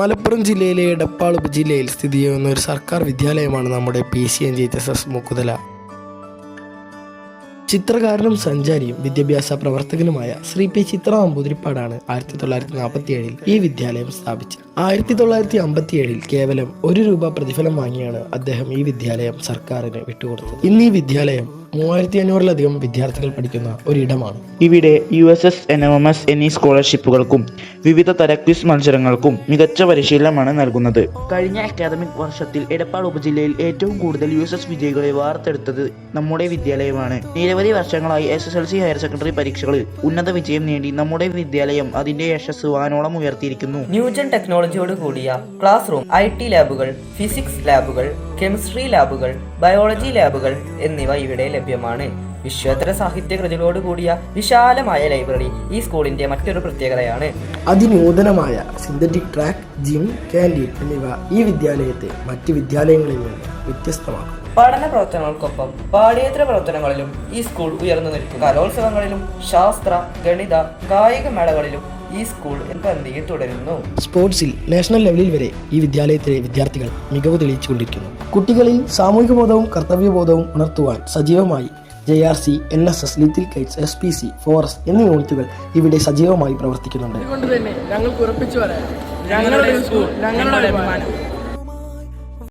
മലപ്പുറം ജില്ലയിലെ എടപ്പാൾ ഉപജില്ലയിൽ സ്ഥിതി ചെയ്യുന്ന ഒരു സർക്കാർ വിദ്യാലയമാണ് നമ്മുടെ P C N G H S Mukkuthala. ചിത്രകാരനും സഞ്ചാരിയും വിദ്യാഭ്യാസ പ്രവർത്തകനുമായ ശ്രീ പി ചിത്ര നമ്പൂതിരിപ്പാടാണ് ആയിരത്തി തൊള്ളായിരത്തി നാൽപ്പത്തി ഏഴിൽ ഈ വിദ്യാലയം സ്ഥാപിച്ചത്. ആയിരത്തി തൊള്ളായിരത്തി അമ്പത്തി ഏഴിൽ കേവലം ഒരു രൂപ പ്രതിഫലം വാങ്ങിയാണ് അദ്ദേഹം ഈ വിദ്യാലയം സർക്കാരിന് വിട്ടുകൊടുത്തത്. ഇന്ന് ഈ വിദ്യാലയം മൂവായിരത്തി അഞ്ഞൂറിലധികം വിദ്യാർത്ഥികൾ പഠിക്കുന്ന ഒരിടമാണ്. ഇവിടെ U S S N M M S എന്നീ സ്കോളർഷിപ്പുകൾക്കും വിവിധ തര ക്വിസ് മത്സരങ്ങൾക്കും മികച്ച പരിശീലനമാണ് നൽകുന്നത്. കഴിഞ്ഞ അക്കാദമിക് വർഷത്തിൽ എടപ്പാൾ ഉപജില്ലയിൽ ഏറ്റവും കൂടുതൽ യു എസ് എസ് വിജയികളെ വാർത്തെടുത്തത് നമ്മുടെ വിദ്യാലയമാണ്. നിരവധി വർഷങ്ങളായി S S L C higher secondary പരീക്ഷകളിൽ ഉന്നത വിജയം നേടി നമ്മുടെ വിദ്യാലയം അതിന്റെ യശസ് വാനോളം ഉയർത്തിയിരിക്കുന്നു. ന്യൂജൻ ടെക്നോളജിയോട് കൂടിയ ക്ലാസ് റൂം ഐ ടി ലാബുകൾ ഫിസിക്സ് ലാബുകൾ കെമിസ്ട്രി ലാബുകൾ ബയോളജി ലാബുകൾ എന്നിവ ഇവിടെ ലഭ്യമാണ്. വിശ്വോത്തര സാഹിത്യ കൃതികളോട് കൂടിയ വിശാലമായ ലൈബ്രറി ഈ സ്കൂളിന്റെ മറ്റൊരു പ്രത്യേകതയാണ്. അതിനൂതനമായ സിന്തറ്റിക് ട്രാക്ക് ജിം ക്യാന്റീൻ എന്നിവ ഈ വിദ്യാലയത്തെ മറ്റ് വിദ്യാലയങ്ങളിൽ നിന്ന് വ്യത്യസ്തമാക്കും പഠന പ്രവർത്തനങ്ങൾക്കൊപ്പം പാഠ്യേതര പ്രവർത്തനങ്ങളിലും ഈ സ്കൂൾ ഉയർന്നു നിൽക്കും. കലോത്സവങ്ങളിലും ശാസ്ത്ര ഗണിത കായിക മേളകളിലും ഈ സ്കൂൾ പന്തിയിൽ തുടരുന്നു? സ്പോർട്സിൽ നാഷണൽ ലെവലിൽ വരെ ഈ വിദ്യാലയത്തിലെ വിദ്യാർത്ഥികൾ മികവ് തെളിയിച്ചുകൊണ്ടിരിക്കുന്നു. കുട്ടികളിൽ സാമൂഹിക സാമൂഹികബോധവും കർത്തവ്യബോധവും ഉണർത്തുവാൻ സജീവമായി J R C N S S little kites S P C forest എന്നീ യൂണിറ്റുകൾ ഇവിടെ സജീവമായി പ്രവർത്തിക്കുന്നുണ്ട്. അതുകൊണ്ട് തന്നെ ഞങ്ങൾക്ക് ഉറപ്പിച്ചു പറയാം. ഞങ്ങളുടെ സ്കൂൾ ഞങ്ങളുടെ അഭിമാനം.